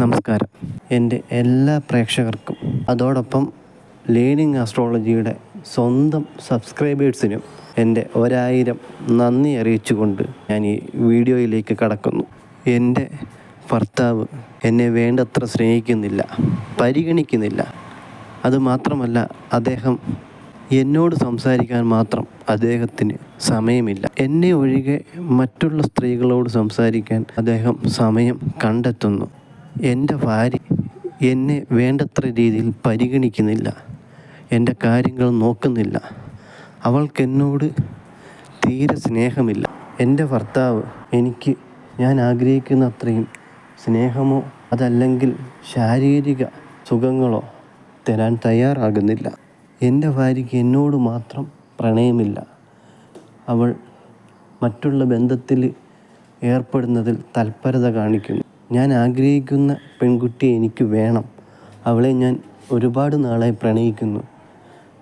നമസ്കാരം. എന്റെ എല്ലാ പ്രേക്ഷകർക്കും അതോടൊപ്പം ലേണിംഗ് ആസ്ട്രോളജിയുടെ സ്വന്തം സബ്സ്ക്രൈബേഴ്സിനും എന്റെ ഒരായിരം നന്ദി അറിയിച്ചുകൊണ്ട് ഞാൻ ഈ വീഡിയോയിലേക്ക് കടക്കുന്നു. എന്റെ ഭർത്താവ് എന്നെ വേണ്ടത്ര സ്നേഹിക്കുന്നില്ല പരിഗണിക്കുന്നില്ല. അതുമാത്രമല്ല അദ്ദേഹം എന്നോട് സംസാരിക്കാൻ മാത്രം അദ്ദേഹത്തിന് സമയമില്ല. എന്നെ ഒഴികെ മറ്റുള്ള സ്ത്രീകളോട് സംസാരിക്കാൻ അദ്ദേഹം സമയം കണ്ടെത്തുന്നു. എന്റെ ഭാര്യ എന്നെ വേണ്ടത്ര രീതിയിൽ പരിഗണിക്കുന്നില്ല. എന്റെ കാര്യങ്ങൾ നോക്കുന്നില്ല. അവൾക്കെന്നോട് തീരെ സ്നേഹമില്ല. എന്റെ ഭർത്താവ് എനിക്ക് ഞാൻ ആഗ്രഹിക്കുന്ന അത്രയും സ്നേഹമോ അതല്ലെങ്കിൽ ശാരീരിക സുഖങ്ങളോ തരാൻ തയ്യാറാകുന്നില്ല. എന്റെ ഭാര്യയ്ക്ക് എന്നോട് മാത്രം പ്രണയമില്ല. അവൾ മറ്റുള്ള ബന്ധത്തിൽ ഏർപ്പെടുന്നതിൽ തൽപരത കാണിക്കുന്നു. ഞാൻ ആഗ്രഹിക്കുന്ന പെൺകുട്ടി എനിക്ക് വേണം. അവളെ ഞാൻ ഒരുപാട് നാളായി പ്രണയിക്കുന്നു.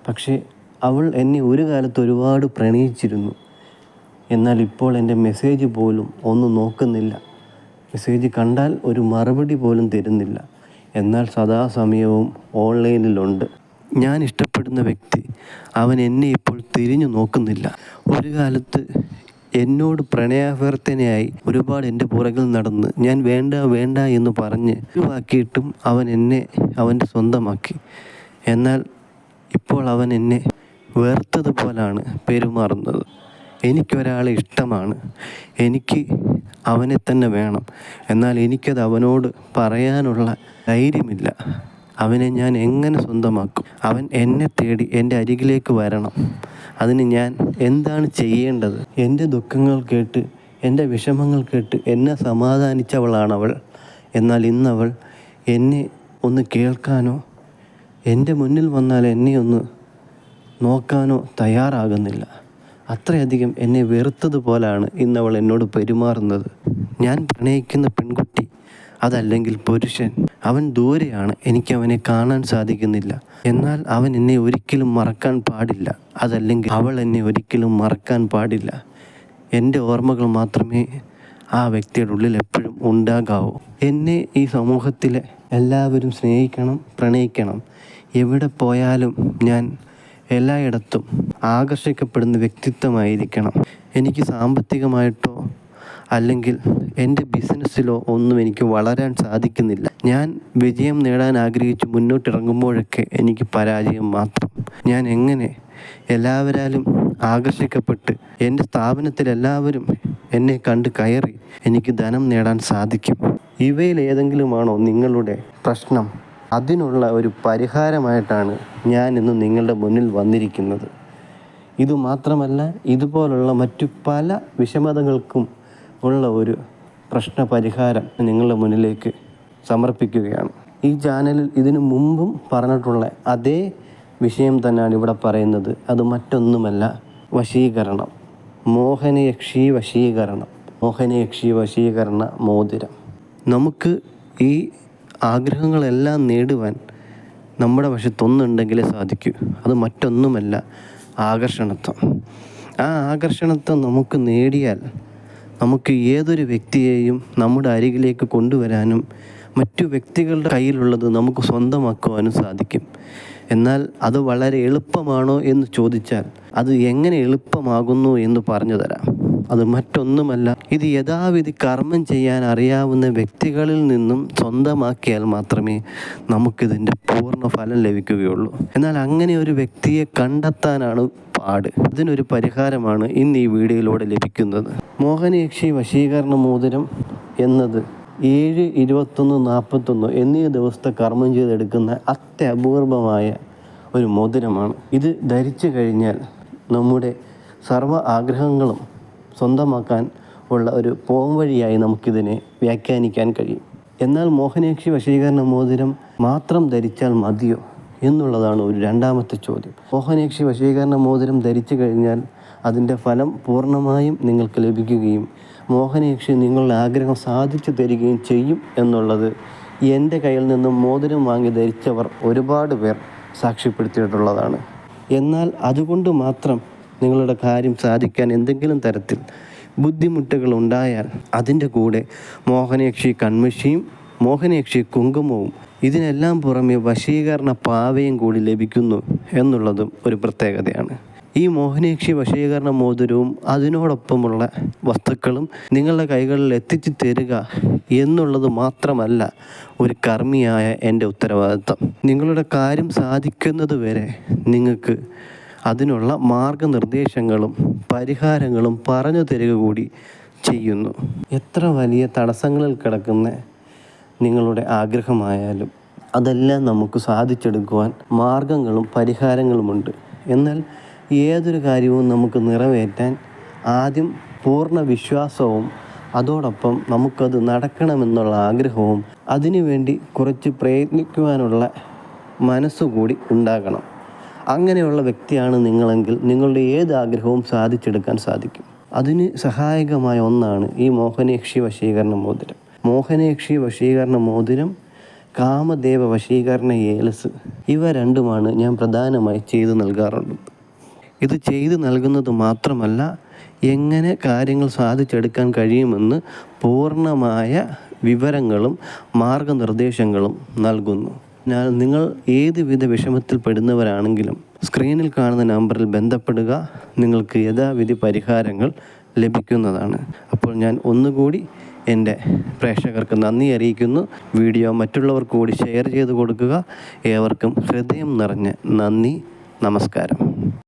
പക്ഷേ അവൾ എന്നെ ഒരു കാലത്ത് ഒരുപാട് പ്രണയിച്ചിരുന്നു. എന്നാൽ ഇപ്പോൾ എന്റെ മെസ്സേജ് പോലും ഒന്നും നോക്കുന്നില്ല. മെസ്സേജ് കണ്ടാൽ ഒരു മറുപടി പോലും തരുന്നില്ല. എന്നാൽ സദാസമയവും ഓൺലൈനിലുണ്ട്. ഞാൻ ഇഷ്ടപ്പെടുന്ന വ്യക്തി. അവൻ എന്നെ ഇപ്പോൾ തിരിഞ്ഞു നോക്കുന്നില്ല. ഒരു കാലത്ത് എന്നോട് പ്രണയാഭ്യർത്ഥനയായി ഒരുപാട് എന്റെ പുറകിൽ നടന്ന് ഞാൻ വേണ്ട വേണ്ട എന്ന് പറഞ്ഞ് ഒഴിവാക്കിയിട്ടും അവൻ എന്നെ അവന്റെ സ്വന്തമാക്കി. എന്നാൽ ഇപ്പോൾ അവൻ എന്നെ വേർത്തതുപോലാണ് പെരുമാറുന്നത്. എനിക്കൊരാളെ ഇഷ്ടമാണ്. എനിക്ക് അവനെ തന്നെ വേണം. എന്നാൽ എനിക്കത് അവനോട് പറയാനുള്ള ധൈര്യമില്ല. അവനെ ഞാൻ എങ്ങനെ സ്വന്തമാക്കും? അവൻ എന്നെ തേടി എന്റെ അരികിലേക്ക് വരണം. അതിന് ഞാൻ എന്താണ് ചെയ്യേണ്ടത്? എന്റെ ദുഃഖങ്ങൾ കേട്ട് എന്റെ വിഷമങ്ങൾ കേട്ട് എന്നെ സമാധാനിച്ചവളാണവൾ. എന്നാൽ ഇന്നവൾ എന്നെ ഒന്ന് കേൾക്കാനോ എന്റെ മുന്നിൽ വന്നാൽ എന്നെ ഒന്ന് നോക്കാനോ തയ്യാറാകുന്നില്ല. അത്രയധികം എന്നെ വെറുത്തതുപോലാണ് ഇന്നവൾ എന്നോട് പെരുമാറുന്നത്. ഞാൻ പ്രണയിക്കുന്ന പെൺകുട്ടി അതല്ലെങ്കിൽ പുരുഷൻ. അവൻ ദൂരെയാണ്. എനിക്ക് അവനെ കാണാൻ സാധിക്കുന്നില്ല. എന്നാൽ അവൻ എന്നെ ഒരിക്കലും മറക്കാൻ പാടില്ല. അതല്ലെങ്കിൽ അവൾ എന്നെ ഒരിക്കലും മറക്കാൻ പാടില്ല. എന്റെ ഓർമ്മകൾ മാത്രമേ ആ വ്യക്തിയുടെ ഉള്ളിൽ എപ്പോഴും ഉണ്ടാകാവൂ. എന്നെ ഈ സമൂഹത്തിലെ എല്ലാവരും സ്നേഹിക്കണം പ്രണയിക്കണം. എവിടെ പോയാലും ഞാൻ എല്ലായിടത്തും ആകർഷിക്കപ്പെടുന്ന വ്യക്തിത്വമായിരിക്കണം. എനിക്ക് സാമ്പത്തികമായിട്ടോ അല്ലെങ്കിൽ എന്റെ ബിസിനസ്സിലോ ഒന്നും എനിക്ക് വളരാൻ സാധിക്കുന്നില്ല. ഞാൻ വിജയം നേടാൻ ആഗ്രഹിച്ച് മുന്നോട്ടിറങ്ങുമ്പോഴൊക്കെ എനിക്ക് പരാജയം മാത്രം. ഞാൻ എങ്ങനെ എല്ലാവരാലും ആകർഷിക്കപ്പെട്ട് എന്റെ സ്ഥാപനത്തിൽ എല്ലാവരും എന്നെ കണ്ട് കയറി എനിക്ക് ധനം നേടാൻ സാധിക്കും. ഇവയിൽ ഏതെങ്കിലുമാണോ നിങ്ങളുടെ പ്രശ്നം. അതിനുള്ള ഒരു പരിഹാരമായിട്ടാണ് ഞാൻ ഇന്ന് നിങ്ങളുടെ മുന്നിൽ വന്നിരിക്കുന്നത്. ഇതുമാത്രമല്ല ഇതുപോലുള്ള മറ്റു പല വിഷമതകൾക്കും ഉള്ള ഒരു പ്രശ്ന പരിഹാരം നിങ്ങളുടെ മുന്നിലേക്ക് സമർപ്പിക്കുകയാണ്. ഈ ചാനലിൽ ഇതിനു മുമ്പും പറഞ്ഞിട്ടുള്ള അതേ വിഷയം തന്നെയാണ് ഇവിടെ പറയുന്നത്. അത് മറ്റൊന്നുമല്ല വശീകരണം. മോഹനയക്ഷി വശീകരണം. മോഹനയക്ഷി വശീകരണ മോതിരം. നമുക്ക് ഈ ആഗ്രഹങ്ങളെല്ലാം നേടുവാൻ നമ്മുടെ വശത്തൊന്നുണ്ടെങ്കിലേ സാധിക്കൂ. അത് മറ്റൊന്നുമല്ല ആകർഷണത്വം. ആ ആകർഷണത്വം നമുക്ക് നേടിയാൽ നമുക്ക് ഏതൊരു വ്യക്തിയെയും നമ്മുടെ അരികിലേക്ക് കൊണ്ടുവരാനും മറ്റു വ്യക്തികളുടെ കയ്യിലുള്ളത് നമുക്ക് സ്വന്തമാക്കുവാനും സാധിക്കും. എന്നാൽ അത് വളരെ എളുപ്പമാണോ എന്ന് ചോദിച്ചാൽ അത് എങ്ങനെ എളുപ്പമാകുന്നു എന്ന് പറഞ്ഞു തരാം. അത് മറ്റൊന്നുമല്ല ഇത് യഥാവിധി കർമ്മം ചെയ്യാൻ അറിയാവുന്ന വ്യക്തികളിൽ നിന്നും സ്വന്തമാക്കിയാൽ മാത്രമേ നമുക്കിതിന്റെ പൂർണ ഫലം ലഭിക്കുകയുള്ളൂ. എന്നാൽ അങ്ങനെ ഒരു വ്യക്തിയെ കണ്ടെത്താനാണ് പാട്. ഇതിനൊരു പരിഹാരമാണ് ഇന്ന് ഈ വീഡിയോയിലൂടെ ലഭിക്കുന്നത്. മോഹനയക്ഷി വശീകരണ മോതിരം എന്നത് ഏഴ് ഇരുപത്തൊന്ന് നാൽപ്പത്തൊന്ന് എന്നീ ദിവസത്തെ കർമ്മം ചെയ്തെടുക്കുന്ന അത്യപൂർവമായ ഒരു മോതിരമാണ്. ഇത് ധരിച്ചു കഴിഞ്ഞാൽ നമ്മുടെ സർവ ആഗ്രഹങ്ങളും സ്വന്തമാക്കാൻ ഉള്ള ഒരു പോംവഴിയായി നമുക്കിതിനെ വ്യാഖ്യാനിക്കാൻ കഴിയും. എന്നാൽ മോഹനേക്ഷി വശീകരണ മോതിരം മാത്രം ധരിച്ചാൽ മതിയോ? എന്നുള്ളതാണ് ഒരു രണ്ടാമത്തെ ചോദ്യം. മോഹനേക്ഷി വശീകരണ മോതിരം ധരിച്ചു കഴിഞ്ഞാൽ അതിന്റെ ഫലം പൂർണമായും നിങ്ങൾക്ക് ലഭിക്കുകയും മോഹനേക്ഷി നിങ്ങളുടെ ആഗ്രഹം സാധിച്ചു തരികയും ചെയ്യും എന്നുള്ളത് എന്റെ കയ്യിൽ നിന്നും മോതിരം വാങ്ങി ധരിച്ചവർ ഒരുപാട് പേർ സാക്ഷ്യപ്പെടുത്തിയിട്ടുള്ളതാണ്. എന്നാൽ അതുകൊണ്ട് മാത്രം നിങ്ങളുടെ കാര്യം സാധിക്കാൻ എന്തെങ്കിലും തരത്തിൽ ബുദ്ധിമുട്ടുകൾ ഉണ്ടായാൽ അതിന്റെ കൂടെ മോഹനേക്ഷി കൺമഷിയും മോഹനയക്ഷി കുങ്കുമവും ഇതിനെല്ലാം പുറമെ വശീകരണ പാവയും കൂടി ലഭിക്കുന്നു എന്നുള്ളതും ഒരു പ്രത്യേകതയാണ്. ഈ മോഹനേക്ഷി വശീകരണ മോതിരവും അതിനോടൊപ്പമുള്ള വസ്തുക്കളും നിങ്ങളുടെ കൈകളിൽ എത്തിച്ചു തരിക എന്നുള്ളത് മാത്രമല്ല ഒരു കർമ്മിയായ എന്റെ ഉത്തരവാദിത്തം നിങ്ങളുടെ കാര്യം സാധിക്കുന്നത് വരെ നിങ്ങൾക്ക് അതിനുള്ള മാർഗനിർദ്ദേശങ്ങളും പരിഹാരങ്ങളും പറഞ്ഞു തരിക കൂടി ചെയ്യുന്നു. എത്ര വലിയ തടസ്സങ്ങളിൽ കിടക്കുന്ന നിങ്ങളുടെ ആഗ്രഹമായാലും അതെല്ലാം നമുക്ക് സാധിച്ചെടുക്കുവാൻ മാർഗങ്ങളും പരിഹാരങ്ങളുമുണ്ട്. എന്നാൽ ഏതൊരു കാര്യവും നമുക്ക് നിറവേറ്റാൻ ആദ്യം പൂർണ വിശ്വാസവും അതോടൊപ്പം നമുക്കത് നടക്കണമെന്നുള്ള ആഗ്രഹവും അതിനുവേണ്ടി കുറച്ച് പ്രയത്നിക്കുവാനുള്ള മനസ്സുകൂടി ഉണ്ടാകണം. അങ്ങനെയുള്ള വ്യക്തിയാണ് നിങ്ങളെങ്കിൽ നിങ്ങളുടെ ഏത് ആഗ്രഹവും സാധിച്ചെടുക്കാൻ സാധിക്കും. അതിന് സഹായകമായ ഒന്നാണ് ഈ മോഹനേക്ഷി വശീകരണ മോതിരം. മോഹനയക്ഷി വശീകരണ മോതിരം കാമദേവ വശീകരണ ഏലസ് ഇവ രണ്ടുമാണ് ഞാൻ പ്രധാനമായി ചെയ്തു നൽകാറുള്ളത്. ഇത് ചെയ്തു നൽകുന്നത് മാത്രമല്ല എങ്ങനെ കാര്യങ്ങൾ സാധിച്ചെടുക്കാൻ കഴിയുമെന്ന് പൂർണമായ വിവരങ്ങളും മാർഗനിർദ്ദേശങ്ങളും നൽകുന്നു. ഞാൻ നിങ്ങൾ ഏതുവിധ വിഷമത്തിൽ പെടുന്നവരാണെങ്കിലും സ്ക്രീനിൽ കാണുന്ന നമ്പറിൽ ബന്ധപ്പെടുക നിങ്ങൾക്ക് യഥാവിധി പരിഹാരങ്ങൾ ലഭിക്കുന്നതാണ്. അപ്പോൾ ഞാൻ ഒന്നുകൂടി എന്റെ പ്രേക്ഷകർക്ക് നന്ദി അറിയിക്കുന്നു. വീഡിയോ മറ്റുള്ളവർക്ക് കൂടി ഷെയർ ചെയ്ത് കൊടുക്കുക. ഏവർക്കും ഹൃദയം നിറഞ്ഞ നന്ദി. നമസ്കാരം.